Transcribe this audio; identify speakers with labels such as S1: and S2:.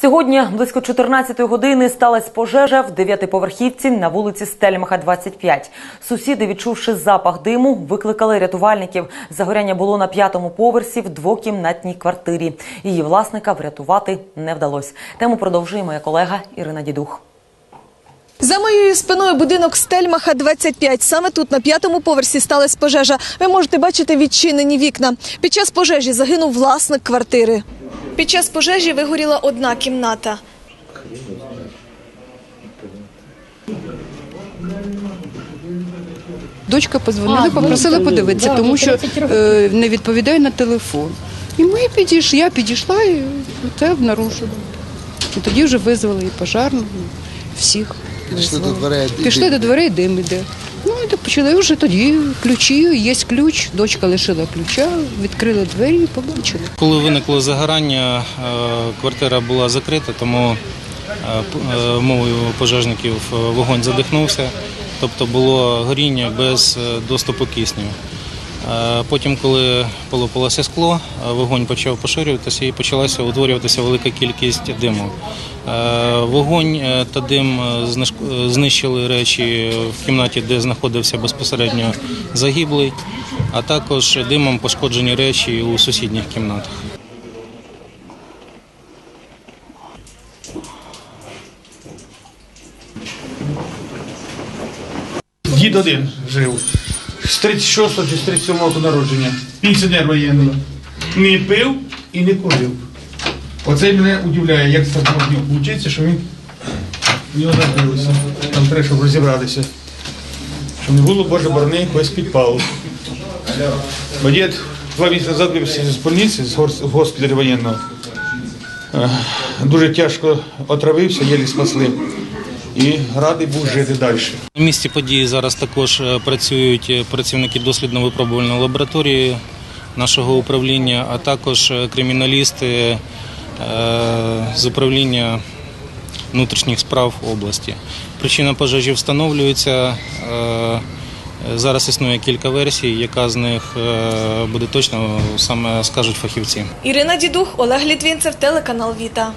S1: Сьогодні близько 14 години сталася пожежа в дев'ятиповерхівці на вулиці Стельмаха, 25. Сусіди, відчувши запах диму, викликали рятувальників. Загоряння було на п'ятому поверсі в двокімнатній квартирі. Її власника врятувати не вдалося. Тему продовжує моя колега Ірина Дідух.
S2: За моєю спиною будинок Стельмаха 25. Саме тут на п'ятому поверсі сталася пожежа. Ви можете бачити відчинені вікна. Під час пожежі загинув власник квартири. Під час пожежі вигоріла одна кімната.
S3: Дочка позвонила, попросила подивитися, тому що е, не відповідає на телефон. І ми підійшли, я підійшла і це обнаружила. І тоді вже визвали і пожарну, і всіх.
S4: Пішли до дверей,
S3: Пішли до дверей, дим іде. Ну і так почали вже тоді ключі, є ключ. Дочка лишила ключа, відкрили двері і побачили.
S5: Коли виникло загорання, е, квартира була закрита, тому е, е, мовою пожежників вогонь задихнувся, тобто було горіння без доступу кисню. Потім, коли полопалося скло, вогонь почав поширюватися і почалася утворюватися велика кількість диму. Е, Вогонь е, та дим е, знищили речі в кімнаті, де знаходився безпосередньо загиблий, а також димом пошкоджені речі у сусідніх кімнатах.
S6: Дід один жив. З 36 чи з 37 року народження. Пенсіонер воєнний. Не пив і не курив. Оце мене удивляє, як це можна вчитися, що він в нього. Там треба, щоб розібратися. Щоб не було, Боже, борони якогось підпалу. Бо дід два місяці назад вився з больниці, з гос- з госпіталю воєнного. Дуже тяжко отравився, єлі спасли. І радий був жити далі.
S5: На місці події зараз також е, працюють е, працівники дослідно-випробувальної лабораторії нашого управління, а також е, криміналісти з управління внутрішніх справ області. Причина пожежі встановлюється. е, Зараз існує кілька версій, яка з них е, буде точно саме скажуть фахівці.
S2: Ірина Дідух, Олег Літвінцев, телеканал Віта.